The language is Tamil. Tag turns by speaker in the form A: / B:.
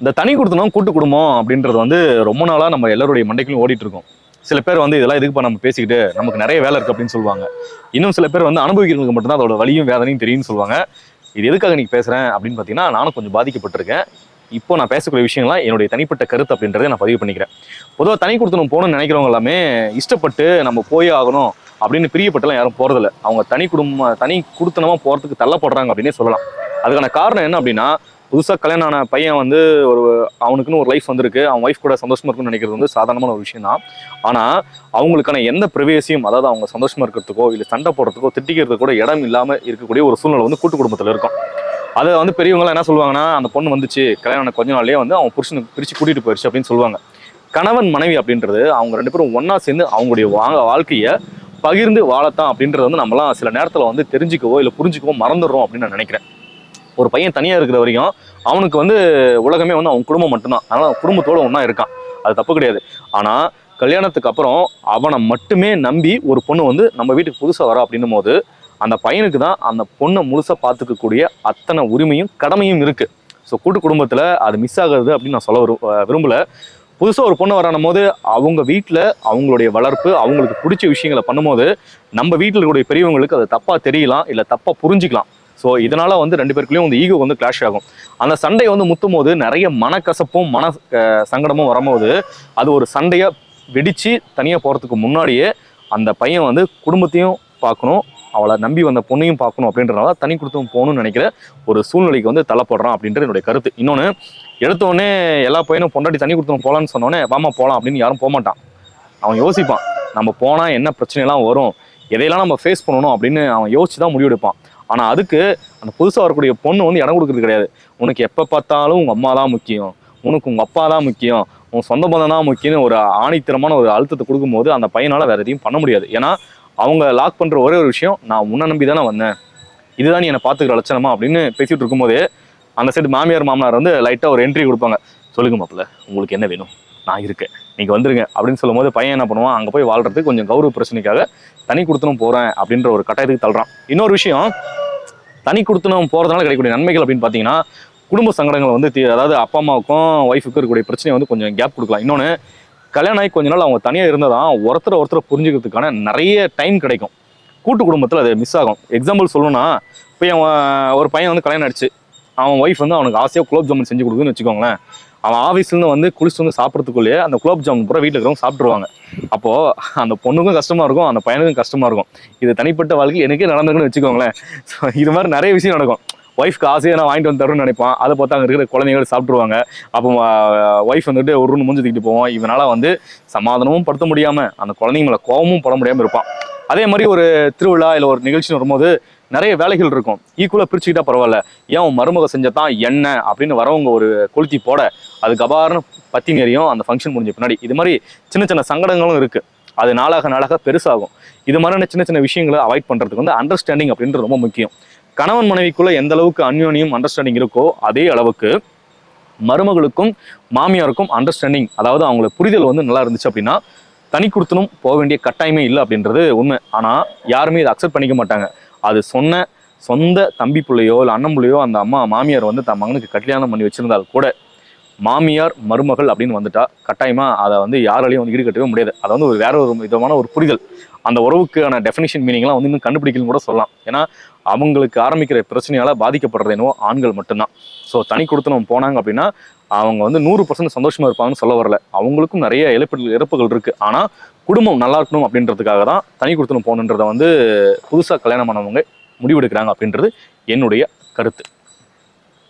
A: இந்த தனி கொடுத்தனும் கூட்டு குடும்பம் அப்படின்றது வந்து ரொம்ப நாளாக நம்ம எல்லாருடைய மண்டைக்கும் ஓடிட்டு இருக்கோம் சில பேர் வந்து இதெல்லாம் இதுக்கு நம்ம பேசிக்கிட்டு நமக்கு நிறைய வேலை இருக்குது அப்படின்னு சொல்லுவாங்க. இன்னும் சில பேர் வந்து அனுபவிக்கிறவங்களுக்கு மட்டும்தான் அதோட வலியும் வேதனையும் தெரியும்னு சொல்லுவாங்க. இது எதுக்காக நீங்கள் பேசுகிறேன் அப்படின்னு பார்த்தீங்கன்னா நானும் கொஞ்சம் பாதிக்கப்பட்டிருக்கேன். இப்போ நான் பேசக்கூடிய விஷயங்கள்லாம் என்னுடைய தனிப்பட்ட கருத்து அப்படின்றத நான் பதிவு பண்ணிக்கிறேன். பொதுவாக தனி கொடுத்தனும் போகணும்னு நினைக்கிறவங்க எல்லாமே இஷ்டப்பட்டு நம்ம போயே ஆகணும் அப்படின்னு பிரியப்பட்டெல்லாம் யாரும் போகிறதில்ல அவங்க தனி குடும்ப தனி கொடுத்தனமாக போகிறதுக்கு தள்ளப்படுறாங்க அப்படின்னே சொல்லலாம். அதுக்கான காரணம் என்ன அப்படின்னா புதுசாக கல்யாணம் ஆன பையன் வந்து ஒரு அவனுக்குன்னு ஒரு லைஃப் வந்திருக்கு. அவன் ஒய்ஃப் கூட சந்தோஷமாக இருக்குன்னு நினைக்கிறது வந்து சாதாரணமான ஒரு விஷயம் தான் ஆனால் அவங்களுக்கான எந்த பிரவேசியும் அதாவது அவங்க சந்தோஷமாக இருக்கிறதுக்கோ இல்லை சண்டை போடுறதுக்கோ திட்டிக்கிறதுக்கு கூட இடம் இல்லாமல் இருக்கக்கூடிய ஒரு சூழ்நிலை வந்து கூட்டு குடும்பத்தில் இருக்கும். அதை வந்து பெரியவங்களாம் என்ன சொல்லுவாங்கன்னா அந்த பொண்ணு வந்துச்சு கல்யாணம் ஆன கொஞ்ச நாள்லேயே வந்து அவன் புருஷனுக்கு பிரித்து கூட்டிகிட்டு போயிடுச்சு அப்படின்னு சொல்லுவாங்க. கணவன் மனைவி அப்படின்றது அவங்க ரெண்டு பேரும் ஒன்றா சேர்ந்து அவங்களுடைய வாங்க வாழ்க்கையை பகிர்ந்து வாழத்தான் அப்படின்றது வந்து நம்மலாம் சில நேரத்தில் வந்து தெரிஞ்சுக்கவோ இல்லை புரிஞ்சுக்கவோ மறந்துடுறோம் அப்படின்னு நான் நினைக்கிறேன். ஒரு பையன் தனியாக இருக்கிற வரைக்கும் அவனுக்கு வந்து உலகமே வந்து அவன் குடும்பம் மட்டும்தான். அதனால் குடும்பத்தோடு ஒன்றா இருக்கான். அது தப்பு கிடையாது. ஆனால் கல்யாணத்துக்கு அப்புறம் அவனை மட்டுமே நம்பி ஒரு பொண்ணு வந்து நம்ம வீட்டுக்கு புதுசாக வரா அப்படின்னும் போது அந்த பையனுக்கு தான் அந்த பொண்ணை முழுசாக பார்த்துக்கக்கூடிய அத்தனை உரிமையும் கடமையும் இருக்குது ஸோ கூட்டு குடும்பத்தில் அது மிஸ் ஆகுறது அப்படின்னு நான் சொல்ல விரு விரும்பல. புதுசாக ஒரு பொண்ணு வரானும் போது அவங்க வீட்டில் அவங்களுடைய வளர்ப்பு அவங்களுக்கு பிடிச்ச விஷயங்களை பண்ணும்போது நம்ம வீட்டில் இருக்கக்கூடிய பெரியவங்களுக்கு அது தப்பாக தெரியலாம் இல்லை தப்பாக புரிஞ்சிக்கலாம். ஸோ இதனால் வந்து ரெண்டு பேருக்குள்ளேயும் வந்து ஈகோ வந்து கிளாஷ் ஆகும். அந்த சண்டை வந்து முத்தும் போது நிறைய மனக்கசப்பும் மன சங்கடமும் வரும்போது அது ஒரு சண்டையை வெடித்து தனியாக போகிறதுக்கு முன்னாடியே அந்த பையன் வந்து குடும்பத்தையும் பார்க்கணும் அவளை நம்பி வந்த பொண்ணையும் பார்க்கணும் அப்படின்றனால தனி கொடுத்தும் போகணும்னு நினைக்கிற ஒரு சூழ்நிலைக்கு வந்து தள்ளப்படுறான் அப்படின்றது என்னுடைய கருத்து. இன்னொன்று எடுத்தோடனே எல்லா பையனும் பொண்டாட்டி தனி கொடுத்தும் போகலான்னு சொன்னோடனே வாமா போகலாம் அப்படின்னு யாரும் போக மாட்டான் அவன் யோசிப்பான் நம்ம போனால் என்ன பிரச்சனைலாம் வரும் எதையெல்லாம் நம்ம ஃபேஸ் பண்ணணும் அப்படின்னு அவன் யோசிச்சு தான் முடிவெடுப்பான். ஆனால் அதுக்கு அந்த புதுசாக வரக்கூடிய பொண்ணு வந்து இடம் கொடுக்குறது கிடையாது. உனக்கு எப்போ பார்த்தாலும் உங்கள் அம்மா தான் முக்கியம். உனக்கு உங்கள் அப்பா தான் முக்கியம். உன் சொந்த பந்தம் தான் முக்கியம்னு ஒரு ஆணித்தரமான ஒரு அழுத்தத்தை கொடுக்கும்போது அந்த பையனால் வேறு எதையும் பண்ண முடியாது. ஏன்னா அவங்க லாக் பண்ணுற ஒரே ஒரு விஷயம் நான் உன்னை நம்பி தானே வந்தேன். இதுதான் நீ என்னை பார்த்துக்கிற லட்சணமா அப்படின்னு பேசிகிட்டு இருக்கும்போதே அந்த சைடு மாமியார் மாமனார் வந்து லைட்டாக ஒரு என்ட்ரி கொடுப்பாங்க. சொல்லுங்க மாப்பிள்ள உங்களுக்கு என்ன வேணும்? நான் இருக்கேன். நீங்கள் வந்துருங்க. அப்படின்னு சொல்லும்போது பையன் என்ன பண்ணுவான்? அங்கே போய் வாழ்றதுக்கு கொஞ்சம் கௌரவ பிரச்சனைக்காக தனி கொடுத்தனும் போகிறேன் அப்படின்ற ஒரு கட்டாயத்துக்கு தள்ளுறான். இன்னொரு விஷயம் தனி கொடுத்தனும் போகிறதுனால கிடைக்கக்கூடிய நன்மைகள் அப்படின்னு பார்த்தீங்கன்னா குடும்ப சங்கடங்கள் வந்து தீ- அதாவது அப்பா அம்மாவுக்கும் ஒய்ஃபுக்கும் இருக்கக்கூடிய பிரச்சனையை வந்து கொஞ்சம் கேப் கொடுக்கலாம். இன்னொன்று கல்யாணம் ஆகி கொஞ்ச நாள் அவங்க தனியாக இருந்தால் தான் ஒருத்தரை ஒருத்தர் புரிஞ்சுக்கிறதுக்கான நிறைய டைம் கிடைக்கும். கூட்டு குடும்பத்தில் அது மிஸ் ஆகும். எக்ஸாம்பிள் சொல்லணும்னா இப்போ அவன் ஒரு பையன் வந்து கல்யாணம் ஆயிடுச்சு. அவன் ஒய்ஃப் வந்து அவனுக்கு ஆசையாக குலோப் ஜாமுன் செஞ்சு கொடுக்குதுன்னு வச்சுக்கோங்களேன். அவன் ஆஃபீஸ்லேருந்து வந்து குளிச்சு வந்து சாப்பிட்றதுக்குள்ளேயே அந்த குலோப் ஜாமுன் பூரா வீட்டில் இருக்கிறவங்க சாப்பிட்ருவாங்க அப்போது அந்த பொண்ணுக்கும் கஷ்டமாக இருக்கும் அந்த பையனுக்கும் கஷ்டமாக இருக்கும். இது தனிப்பட்ட வாழ்க்கை எனக்கே நடந்திருக்குன்னு வச்சுக்கோங்களேன். ஸோ இது மாதிரி நிறைய விஷயம் நடக்கும். ஒய்ஃப்க்கு ஆசையாக நான் வாங்கிட்டு வந்து தரும்னு நினைப்பான். அதை பார்த்து அங்கே இருக்கிற குழந்தைகள் சாப்பிட்ருவாங்க அப்போ ஒய்ஃப் வந்துட்டு ஒரு ரூம் மூஞ்சி தூக்கிட்டு போவோம். இவனால் வந்து சமாதானமும் படுத்த முடியாமல் அந்த குழந்தைங்கள கோபமும் பட முடியாமல் இருப்பான். அதே மாதிரி ஒரு திருவிழா இல்லை ஒரு நிகழ்ச்சின்னு வரும்போது நிறைய வேலைகள் இருக்கும். ஈக்குவலாக பிரிச்சுக்கிட்டா பரவாயில்ல. ஏன் உன் மருமக செஞ்சதான் என்ன அப்படின்னு வரவங்க ஒரு கொளுத்தி போட அது கபார்னு பத்தி நேரியும் அந்த ஃபங்க்ஷன் முடிஞ்ச பின்னாடி. இது மாதிரி சின்ன சின்ன சங்கடங்களும் இருக்கு. அது நாளாக நாளாக பெருசாகும். இது மாதிரியான சின்ன சின்ன விஷயங்களை அவாய்ட் பண்ணுறதுக்கு வந்து அண்டர்ஸ்டாண்டிங் அப்படின்றது ரொம்ப முக்கியம். கணவன் மனைவிக்குள்ளே எந்த அளவுக்கு அந்யோன்யம் அண்டர்ஸ்டாண்டிங் இருக்கோ அதே அளவுக்கு மருமகளுக்கும் மாமியாருக்கும் அண்டர்ஸ்டாண்டிங் அதாவது அவங்களுக்கு புரிதல் வந்து நல்லா இருந்துச்சு அப்படின்னா தனி கொடுத்தனும் போக வேண்டிய கட்டாயமே இல்லை அப்படின்றது உண்மை. ஆனால் யாருமே இதை அக்செப்ட் பண்ணிக்க மாட்டாங்க. அது சொன்ன சொந்த தம்பி பிள்ளையோ இல்லை அண்ணன் பிள்ளையோ அந்த அம்மா மாமியார் வந்து தன் மகனுக்கு கல்யாணம் பண்ணி வச்சிருந்தால் கூட மாமியார் மருமகள் அப்படின்னு வந்துட்டா கட்டாயமா அதை வந்து யாராலையும் வந்து ஈடுகட்டவே முடியாது. அதை வந்து ஒரு வேற ஒரு விதமான ஒரு புரிதல். அந்த உறவுக்கான டெஃபினிஷன் மீனிங்லாம் வந்து இன்னும் கண்டுபிடிக்கணும்னு கூட சொல்லலாம். ஏன்னா அவங்களுக்கு ஆரம்பிக்கிற பிரச்சனையால் பாதிக்கப்படுறது என்னவோ ஆண்கள் மட்டும்தான். ஸோ தனி கொடுத்தனம் போனாங்க அப்படின்னா அவங்க வந்து நூறு பர்சன்ட் சந்தோஷமாக இருப்பாங்கன்னு சொல்ல வரல. அவங்களுக்கும் நிறைய இழப்பு இறப்புகள் இருக்குது ஆனால் குடும்பம் நல்லா இருக்கணும் அப்படின்றதுக்காக தான் தனி கொடுத்தனம் போகணுன்றதை வந்து புதுசாக கல்யாணம் பண்ணவங்க முடிவெடுக்கிறாங்க அப்படின்றது என்னுடைய கருத்து.